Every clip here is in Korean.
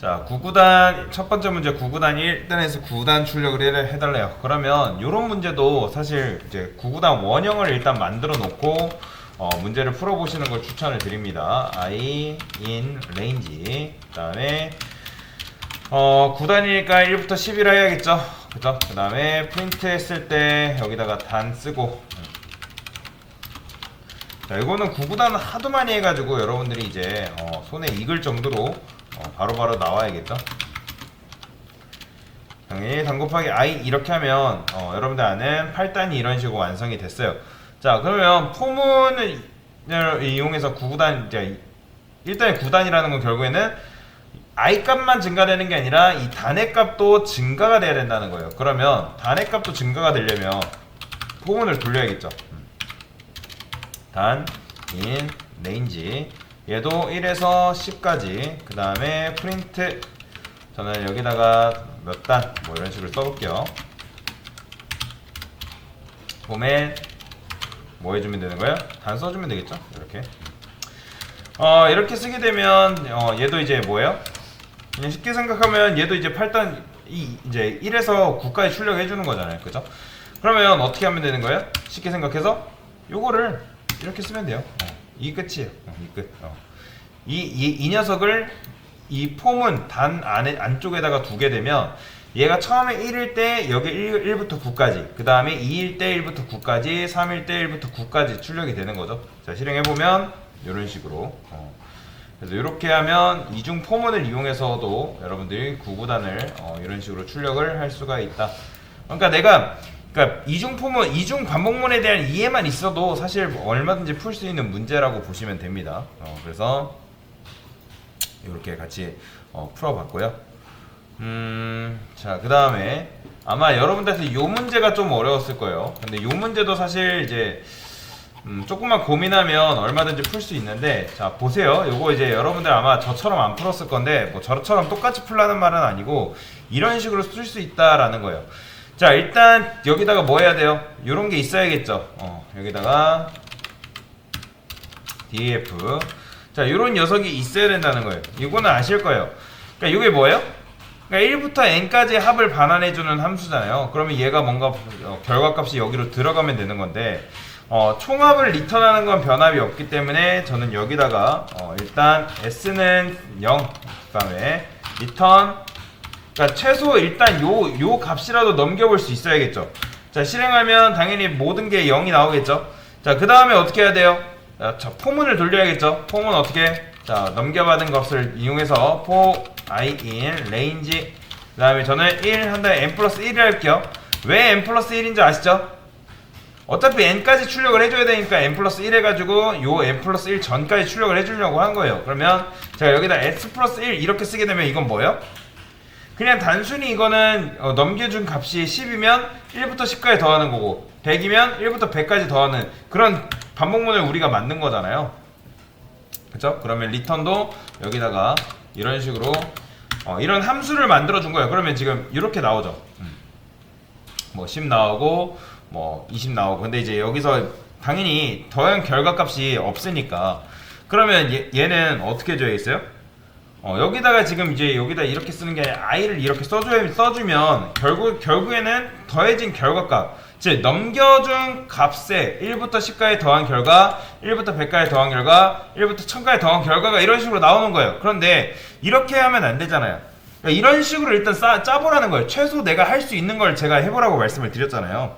자, 9구단 첫 번째 문제 9구단 1단에서 9단 출력을 해- 해달래요. 그러면 이런 문제도 사실 이제 9구단 원형을 일단 만들어 놓고 어, 문제를 풀어 보시는 걸 추천을 드립니다. i in range 그다음에 어, 9단이니까 1부터 10이라 해야겠죠. 그죠? 그 다음에 프린트 했을 때 여기다가 단 쓰고 자, 이거는 9구단 하도 많이 해가지고 여러분들이 이제 어, 손에 익을 정도로 어, 바로바로 나와야겠죠. 당연히 단 곱하기 i 이렇게 하면 어, 여러분들 아는 8단이 이런 식으로 완성이 됐어요. 자 그러면 포문을 이용해서 9구단 이제 1단의 9단이라는 건 결국에는 i 값만 증가되는 게 아니라 이 단의 값도 증가가 돼야 된다는 거예요. 그러면 단의 값도 증가가 되려면 포문을 돌려야겠죠. 단, 인, 레인지 얘도 1에서 10까지 그 다음에 프린트 저는 여기다가 몇 단 뭐 이런 식으로 써볼게요 보면 뭐 해주면 되는 거예요? 단 써주면 되겠죠? 이렇게 어 이렇게 쓰게 되면 어 얘도 이제 뭐예요? 그냥 쉽게 생각하면 얘도 이제 8단 이 이제 1에서 9까지 출력해 주는 거잖아요 그죠? 그러면 어떻게 하면 되는 거예요? 쉽게 생각해서 요거를 이렇게 쓰면 돼요 어, 이 끝이에요 어, 이 끝. 어. 이, 이, 이 녀석을 이 폼은 단 안에 안쪽에다가 두게 되면 얘가 처음에 1일 때 여기 1, 1부터 9까지 그 다음에 2일 때 1부터 9까지 3일 때 1부터 9까지 출력이 되는 거죠 자 실행해보면 이런 식으로 어. 그래서 이렇게 하면 이중 포문을 이용해서도 여러분들이 9구단을 어, 이런 식으로 출력을 할 수가 있다 그러니까 내가 그러니까 이중 포문, 이중 반복문에 대한 이해만 있어도 사실 얼마든지 풀 수 있는 문제라고 보시면 됩니다. 어, 그래서 이렇게 같이 어, 풀어봤고요. 음, 자, 그 다음에 아마 여러분들한테 이 문제가 좀 어려웠을 거예요. 근데 이 문제도 사실 이제 음, 조금만 고민하면 얼마든지 풀 수 있는데 자 보세요 요거 이제 여러분들 아마 저처럼 안 풀었을 건데 뭐 저처럼 똑같이 풀라는 말은 아니고 이런 식으로 쓸 수 있다라는 거예요 자 일단 여기다가 뭐 해야 돼요? 요런 게 있어야겠죠? 어, 여기다가 df 자 요런 녀석이 있어야 된다는 거예요. 이거는 아실 거예요. 그러니까 이게 뭐예요? 그러니까 1부터 n까지 합을 반환해주는 함수잖아요. 그러면 얘가 뭔가 어, 결과값이 여기로 들어가면 되는 건데 어, 총합을 리턴하는 건 변함이 없기 때문에 저는 여기다가 어, 일단 s는 0 그 다음에 리턴 그러니까 최소 일단 요 요 값이라도 넘겨볼 수 있어야겠죠. 자 실행하면 당연히 모든 게 0이 나오겠죠. 자 그 다음에 어떻게 해야 돼요? 자, 자 포문을 돌려야겠죠. 포문 어떻게? 자 넘겨받은 값을 이용해서 for i in range 그 다음에 저는 1 한 다음에 n 플러스 1을 할게요. 왜 n 플러스 1인지 아시죠? 어차피 n까지 출력을 해줘야 되니까 n 플러스 1 해가지고 요 n 플러스 1 전까지 출력을 해주려고 한 거예요. 그러면 제가 여기다 s 플러스 1 이렇게 쓰게 되면 이건 뭐예요? 그냥 단순히 이거는 어, 넘겨준 값이 10이면 1부터 10까지 더하는 거고 100이면 1부터 100까지 더하는 그런 반복문을 우리가 만든 거잖아요. 그쵸? 그러면 리턴도 여기다가 이런 식으로 어, 이런 함수를 만들어 준 거예요. 그러면 지금 이렇게 나오죠. 음. 뭐10 나오고 뭐 20 나오고 근데 이제 여기서 당연히 더한 결과값이 없으니까 그러면 얘, 얘는 어떻게 줘야겠어요? 어, 여기다가 지금 이제 여기다 이렇게 쓰는 게 아니라 i를 이렇게 써줘야, 써주면 결국, 결국에는 더해진 결과값 즉 넘겨준 값에 1부터 10까지 더한 결과 1부터 100까지 더한 결과 1부터 1000까지 더한 결과가 이런 식으로 나오는 거예요 그런데 이렇게 하면 안 되잖아요 그러니까 이런 식으로 일단 싸, 짜보라는 거예요 최소 내가 할 수 있는 걸 제가 해보라고 말씀을 드렸잖아요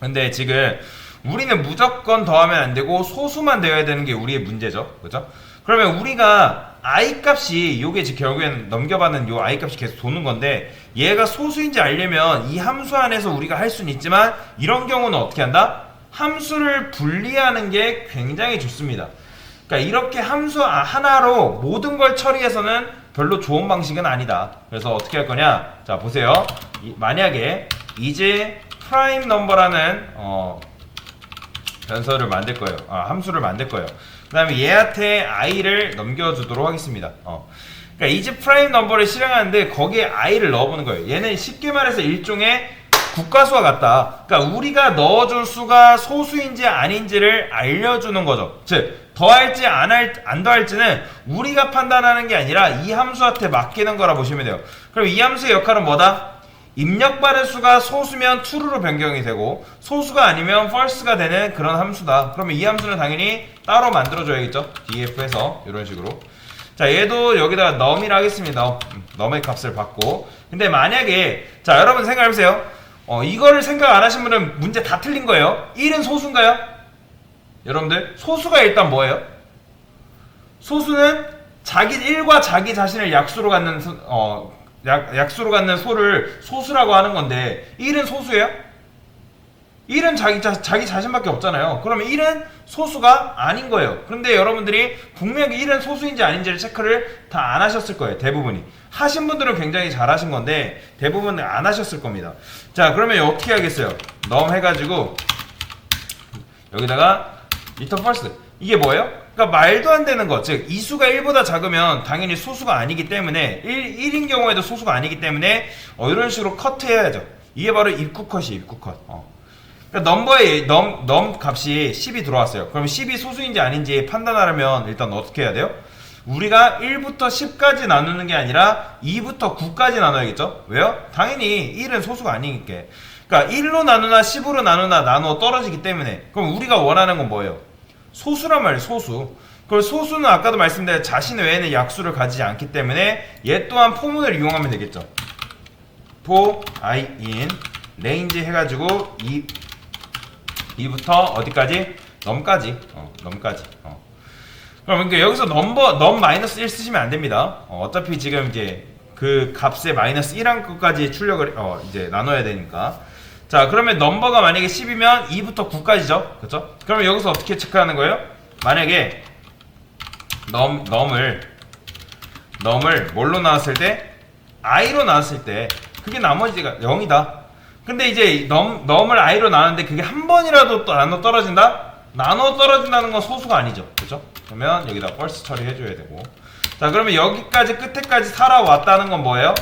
근데 지금 우리는 무조건 더하면 안 되고 소수만 되어야 되는 게 우리의 문제죠. 그죠? 그러면 우리가 i 값이 요게 지금 결국에는 넘겨받는 요 i 값이 계속 도는 건데 얘가 소수인지 알려면 이 함수 안에서 우리가 할 수는 있지만 이런 경우는 어떻게 한다? 함수를 분리하는 게 굉장히 좋습니다. 그러니까 이렇게 함수 아- 하나로 모든 걸 처리해서는 별로 좋은 방식은 아니다. 그래서 어떻게 할 거냐? 자 보세요. 이- 만약에 이제 프라임 넘버라는 어, 변수를 만들 거예요. 아, 함수를 만들 거예요. 그 다음에 얘한테 i를 넘겨주도록 하겠습니다. 어. 그러니까 이제 프라임 넘버를 실행하는데 거기에 i를 넣어보는 거예요. 얘는 쉽게 말해서 일종의 국가수와 같다. 그러니까 우리가 넣어줄 수가 소수인지 아닌지를 알려주는 거죠. 즉 더할지 안, 할, 안 더할지는 우리가 판단하는 게 아니라 이 함수한테 맡기는 거라 보시면 돼요. 그럼 이 함수의 역할은 뭐다? 입력받을 수가 소수면 true로 변경이 되고 소수가 아니면 false가 되는 그런 함수다. 그러면 이 함수는 당연히 따로 만들어줘야겠죠. df에서 이런 식으로. 자 얘도 여기다가 num이라 하겠습니다. 음, num의 값을 받고. 근데 만약에 자 여러분 생각해보세요. 어, 이거를 생각 안 하신 분은 문제 다 틀린 거예요. 1은 소수인가요? 여러분들 소수가 일단 뭐예요? 소수는 자기 1과 자기 자신을 약수로 갖는 소- 어, 약, 약수로 갖는 소를 소수라고 하는 건데 1은 소수예요? 1은 자기, 자, 자기 자신밖에 없잖아요. 그러면 1은 소수가 아닌 거예요. 그런데 여러분들이 분명히 1은 소수인지 아닌지를 체크를 다 안 하셨을 거예요. 대부분이. 하신 분들은 굉장히 잘 하신 건데 대부분은 안 하셨을 겁니다. 자, 그러면 어떻게 하겠어요? 넘 해가지고 여기다가 return first. 이게 뭐예요? 그러니까 말도 안 되는 거. 즉, 이수가 1보다 작으면 당연히 소수가 아니기 때문에 1, 1인 경우에도 소수가 아니기 때문에 어, 이런 식으로 커트해야죠. 이게 바로 입구 컷이 입구 컷. 어. 그러니까 넘버에 넘, 넘 값이 10이 들어왔어요. 그럼 10이 소수인지 아닌지 판단하려면 일단 어떻게 해야 돼요? 우리가 1부터 10까지 나누는 게 아니라 2부터 9까지 나눠야겠죠? 왜요? 당연히 1은 소수가 아니니까. 그러니까 1로 나누나 10으로 나누나 나누어 떨어지기 때문에 그럼 우리가 원하는 건 뭐예요? 소수란 말이에요, 소수. 그걸 소수는 아까도 말씀드린 자신 외에는 약수를 가지지 않기 때문에 얘 또한 포문을 이용하면 되겠죠. for i in range 해가지고 2 2부터 어디까지? 넘까지. 어, 넘까지. 어. 그럼 그러니까 여기서 넘버 넘 마이너스 1 쓰시면 안 됩니다. 어, 차피 지금 이제 그 값에 마이너스 1한 것까지 출력을 어, 이제 나눠야 되니까. 자, 그러면 넘버가 만약에 10이면 2부터 9까지죠. 그렇죠? 그러면 여기서 어떻게 체크하는 거예요? 만약에 넘 넘을 넘을 뭘로 나왔을 때 i로 나왔을 때 그게 나머지가 0이다. 근데 이제 넘 넘을 i로 나왔는데 그게 한 번이라도 또 나눠 떨어진다? 나눠 떨어진다는 건 소수가 아니죠. 그렇죠? 그러면 여기다 false 처리해 줘야 되고. 자, 그러면 여기까지 끝에까지 살아왔다는 건 뭐예요?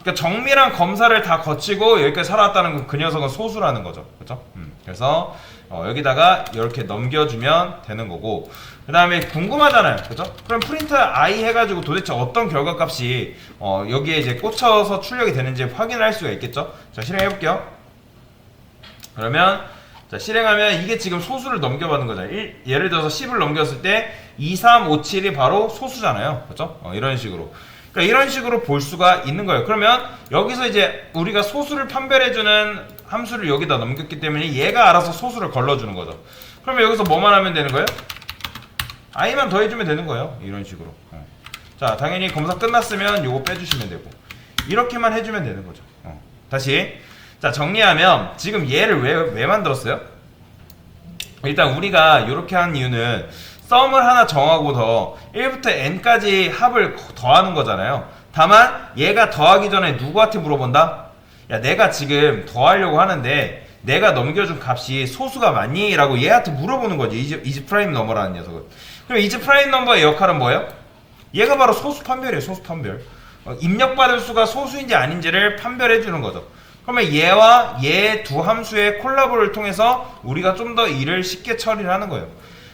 그러니까 정밀한 검사를 다 거치고 여기까지 살아왔다는 건 그 녀석은 소수라는 거죠. 그렇죠? 음, 그래서 어, 여기다가 이렇게 넘겨주면 되는 거고 그 다음에 궁금하잖아요. 그죠? 그럼 프린터 i 해가지고 도대체 어떤 결과값이 어, 여기에 이제 꽂혀서 출력이 되는지 확인할 수가 있겠죠? 자, 실행해 볼게요. 그러면 자, 실행하면 이게 지금 소수를 넘겨받는 거잖아요. 일- 예를 들어서 10을 넘겼을 때 2, 3, 5, 7이 바로 소수잖아요. 그죠? 어, 이런 식으로. 그러니까 이런 식으로 볼 수가 있는 거예요. 그러면 여기서 이제 우리가 소수를 판별해주는 함수를 여기다 넘겼기 때문에 얘가 알아서 소수를 걸러주는 거죠. 그러면 여기서 뭐만 하면 되는 거예요? i만 더해주면 되는 거예요. 이런 식으로. 어. 자, 당연히 검사 끝났으면 요거 빼주시면 되고 이렇게만 해주면 되는 거죠. 어. 다시 자 정리하면 지금 얘를 왜, 왜 만들었어요? 일단 우리가 이렇게 한 이유는 썸을 하나 정하고서 1부터 n까지 합을 더하는 거잖아요. 다만 얘가 더하기 전에 누구한테 물어본다? 야 내가 지금 더하려고 하는데 내가 넘겨준 값이 소수가 맞니? 라고 얘한테 물어보는 거지 이즈, 이즈 프라임 넘버라는 녀석은 그럼 이즈 프라임 넘버의 역할은 뭐예요? 얘가 바로 소수 판별이에요 소수 판별 어, 입력받을 수가 소수인지 아닌지를 판별해 주는 거죠 그러면 얘와 얘 두 함수의 콜라보를 통해서 우리가 좀 더 일을 쉽게 처리를 하는 거예요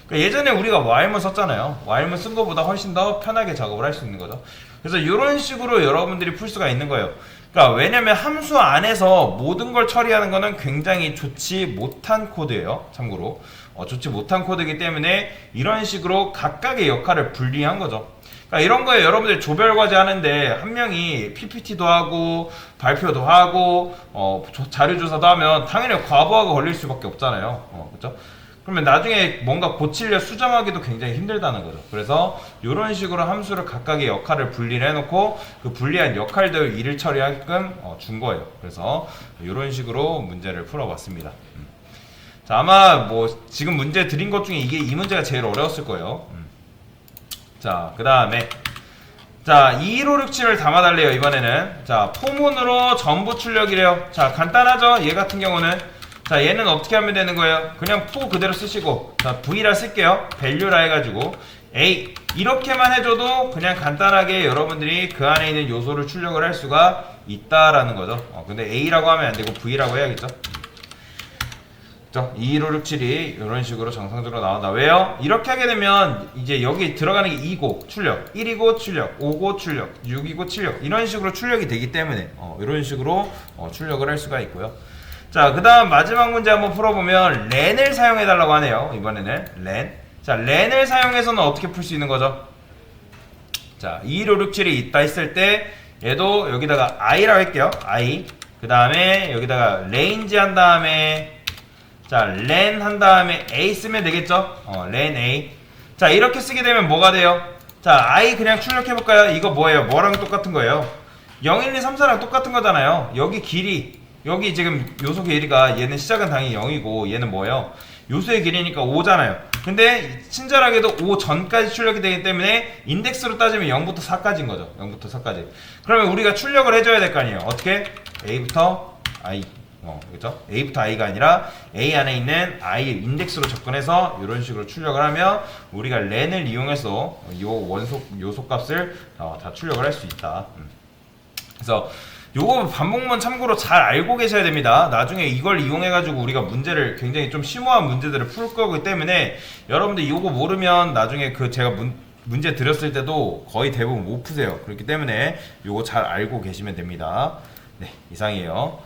그러니까 예전에 우리가 while문 썼잖아요 while문 쓴 것보다 훨씬 더 편하게 작업을 할 수 있는 거죠 그래서 이런 식으로 여러분들이 풀 수가 있는 거예요 그러니까 왜냐면 함수 안에서 모든 걸 처리하는 거는 굉장히 좋지 못한 코드예요. 참고로 어, 좋지 못한 코드이기 때문에 이런 식으로 각각의 역할을 분리한 거죠. 그러니까 이런 거에 여러분들 조별 과제 하는데 한 명이 PPT도 하고 발표도 하고 어, 조- 자료 조사도 하면 당연히 과부하가 걸릴 수밖에 없잖아요. 어, 그렇죠? 그러면 나중에 뭔가 고치려 수정하기도 굉장히 힘들다는 거죠. 그래서 이런 식으로 함수를 각각의 역할을 분리를 해놓고 그 분리한 역할들 일을 처리하게끔 어, 준 거예요. 그래서 이런 식으로 문제를 풀어봤습니다. 음. 자 아마 뭐 지금 문제 드린 것 중에 이게 이 문제가 제일 어려웠을 거예요. 음. 자 그 다음에 자 2167을 담아달래요 이번에는 자 포문으로 전부 출력이래요. 자 간단하죠. 얘 같은 경우는 자 얘는 어떻게 하면 되는 거예요? 그냥 포 그대로 쓰시고 자 V라 쓸게요. 밸류라 해가지고 A 이렇게만 해줘도 그냥 간단하게 여러분들이 그 안에 있는 요소를 출력을 할 수가 있다라는 거죠. 어, 근데 A라고 하면 안 되고 V라고 해야겠죠. 자, 2, 1, 5, 6, 7이 이런 식으로 정상적으로 나온다. 왜요? 이렇게 하게 되면 이제 여기 들어가는 게 2고 출력, 1이고 출력, 5고 출력, 6이고 출력 이런 식으로 출력이 되기 때문에 어, 이런 식으로 어, 출력을 할 수가 있고요. 자, 그 다음 마지막 문제 한번 풀어보면 렌을 사용해 달라고 하네요. 이번에는 렌. 자, 렌을 사용해서는 어떻게 풀 수 있는 거죠? 자, 2, 1, 5, 6, 7이 있다 했을 때 얘도 여기다가 i라고 할게요. i. 그 다음에 여기다가 range 한 다음에 자, len 한 다음에 a 쓰면 되겠죠? 어, len a. 자, 이렇게 쓰게 되면 뭐가 돼요? 자, i 그냥 출력해 볼까요? 이거 뭐예요? 뭐랑 똑같은 거예요? 0, 1, 2, 3, 4랑 똑같은 거잖아요. 여기 길이, 여기 지금 요소 길이가 얘는 시작은 당연히 0이고 얘는 뭐예요? 요소의 길이니까 5잖아요. 근데 친절하게도 5 전까지 출력이 되기 때문에 인덱스로 따지면 0부터 4까지인 거죠. 0부터 4까지. 그러면 우리가 출력을 해줘야 될 거 아니에요. 어떻게? A부터 I. 어, 그죠? A부터 I가 아니라 A 안에 있는 I 인덱스로 접근해서 이런 식으로 출력을 하면 우리가 렌을 이용해서 이 원소 요소 값을 어, 다 출력을 할 수 있다. 음. 그래서 요거 반복문 참고로 잘 알고 계셔야 됩니다. 나중에 이걸 이용해 가지고 우리가 문제를 굉장히 좀 심오한 문제들을 풀 거기 때문에 여러분들 요거 모르면 나중에 그 제가 문, 문제 드렸을 때도 거의 대부분 못 푸세요. 그렇기 때문에 요거 잘 알고 계시면 됩니다. 네, 이상이에요.